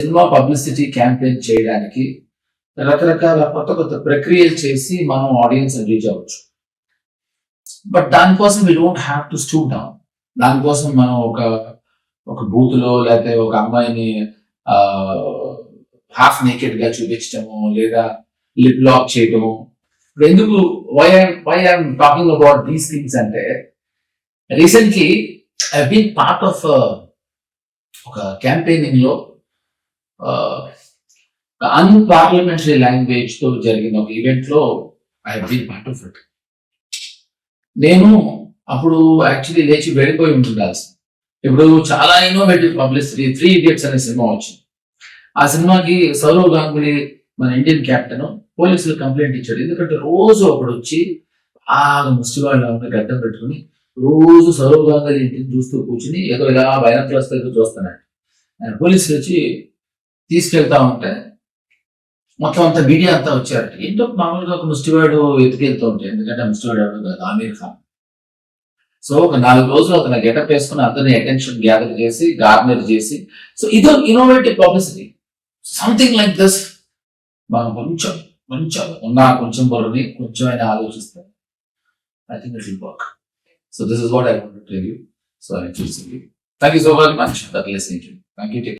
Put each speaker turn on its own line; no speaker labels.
Cinema publicity campaign చేయడానికి రకరకాల కొత్త కొత్త ప్రక్రియలు చేసి మనం ఆడియన్స్ రీచ్ అవ్వచ్చు. బట్ దానికోసం we don't have to stoop down. దానికోసం మనం ఒక ఒక బూత్లో లేకపోతే ఒక అమ్మాయిని హాఫ్ నేకెడ్గా చూపించడము లేదా లిప్ లాక్ చేయటము. ఇప్పుడు ఎందుకు why why I'm talking about these things అంటే recently I been part of ఒక క్యాంపెయినింగ్లో అన్పార్లమెంటరీ లాంగ్వేజ్తో జరిగిన ఒక ఈవెంట్లో I been part of it నేను అప్పుడు యాక్చువల్లీ లేచి వెళ్ళిపోయి ఉంటుండాల్సి. ఇప్పుడు చాలా ఇన్నోవేటివ్ పబ్లిసిటీ త్రీ ఇడియట్స్ అనే సినిమా వచ్చింది. ఆ సినిమాకి సౌరవ్ గాంగులీ మన ఇండియన్ కెప్టెన్ పోలీసులు కంప్లైంట్ ఇచ్చాడు. ఎందుకంటే రోజు ఒకడు వచ్చి బాగా ముష్టివాళ్ళ ఉన్న గడ్డం పెట్టుకుని రోజు సౌరవ్ గాంగులీ ఇంటిని చూస్తూ కూర్చుని ఎదురుగా క్లాస్ దగ్గర చూస్తున్నాడు. ఆయన పోలీసులు వచ్చి తీసుకెళ్తా ఉంటే మొత్తం అంతా మీడియా అంతా వచ్చారు ఏంటో మామూలుగా ఒక ముష్టివాడు ఎత్తుకెళ్తూ ఉంటాయి ఎందుకంటే ముష్టివాడు ఎవరు కాదు ఆమీర్ ఖాన్. సో ఒక నాలుగు రోజులు అతను గెటప్ వేసుకుని అతని అటెన్షన్ గ్యాదర్ చేసి గార్నర్ చేసి సో ఇదో innovative publicity something like this మనం కొంచెం కొంచెం ఉన్న కొంచెం బరువుని కొంచెం అయినా ఆలోచిస్తే I think it will work so this is what I want tell you so I చూసింది thank you so very much that listening thank you